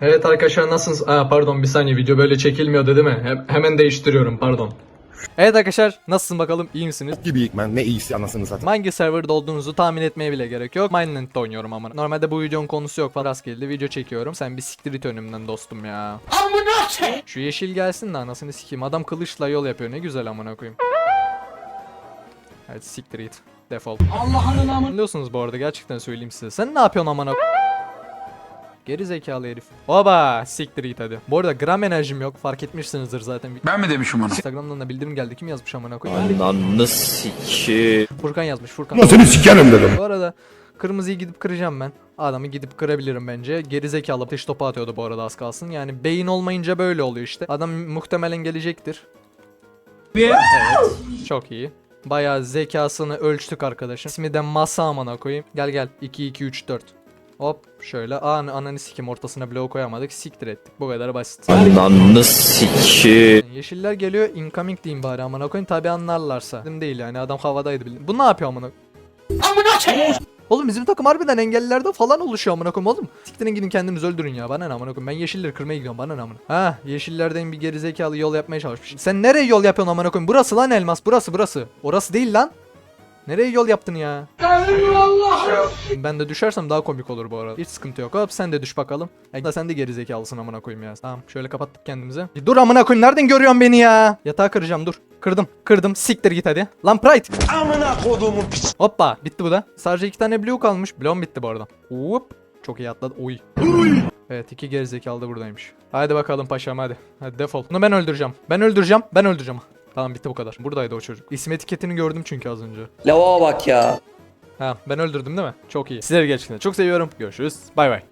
Evet arkadaşlar nasılsınız? Aa, pardon bir saniye video böyle çekilmiyordu değil mi? Hem- hemen değiştiriyorum pardon. Evet arkadaşlar nasılsın bakalım iyi misiniz? Gibiyik ben ne iyisi anasını satayım. Hangi serverda olduğunuzu tahmin etmeye bile gerek yok. Mineland'da oynuyorum ama. Normalde bu videonun konusu yok falan rastgele video çekiyorum. Sen bir siktir it önümden dostum ya. Şu yeşil gelsin de anasını sikeyim. Adam kılıçla yol yapıyor ne güzel amına koyayım. Evet siktir it. Defol. Allah'ın amına. Biliyorsunuz bu arada gerçekten söyleyeyim size. Sen ne yapıyorsun amına Geri zekalı herif. Oba siktir it hadi. Bu arada gram enerjim yok fark etmişsinizdir zaten. Ben mi demişim onu? Instagram'dan da bildirim geldi. Kim yazmış amına koyayım? Ananı siki. Furkan yazmış. Furkan. Ulan seni sikerim dedim. Bu arada kırmızıyı gidip kıracağım ben. Adamı gidip kırabilirim bence. Geri zekalı ateş topu atıyordu bu arada az kalsın. Yani beyin olmayınca böyle oluyor işte. Adam muhtemelen gelecektir. Evet. Çok iyi. Bayağı zekasını ölçtük arkadaşım. İsmi de Masa amına koyayım. Gel gel. 2 2 3 4. Hop şöyle an ananı sikim ortasına blok koyamadık. Siktir ettik. Bu kadar basit. Ananı siki. Yeşiller geliyor. Incoming diyeyim bari amına koyayım. Tabi anlarlarsa. Dedim değil yani adam havadaydı. bildiğin. Bu ne yapıyor amına Oğlum bizim takım harbiden engellilerde falan oluşuyor amına koyayım oğlum. Siktirin gidin kendiniz öldürün ya bana ne amına koyayım. Ben yeşilleri kırmaya gidiyorum bana ne amına. Ha yeşillerden bir gerizekalı yol yapmaya çalışmış. Sen nereye yol yapıyorsun amına koyayım? Burası lan elmas burası burası. Orası değil lan. Nereye yol yaptın ya? Ben de düşersem daha komik olur bu arada. Hiç sıkıntı yok. Hop sen de düş bakalım. Ya da sen de gerizekalısın amına koyayım ya. Tamam şöyle kapattık kendimizi. Bir Dur amına koyayım nereden görüyorsun beni ya? Yatağı kıracağım dur. Kırdım. Kırdım. Siktir git hadi. Lan Pride. Amına koduğumun piç. Hoppa bitti bu da. Sadece iki tane blue kalmış. Bloğum bitti bu arada. Hop. Çok iyi atladı. Oy. Evet iki gerizekalı da buradaymış. Hadi bakalım paşam hadi. Hadi defol. Bunu ben öldüreceğim. Ben öldüreceğim. Ben öldüreceğim. Tamam bitti bu kadar. Buradaydı o çocuk. İsim etiketini gördüm çünkü az önce. Lava bak ya. Ha ben öldürdüm değil mi? Çok iyi. Sizleri gerçekten çok seviyorum. Görüşürüz. Bay bay.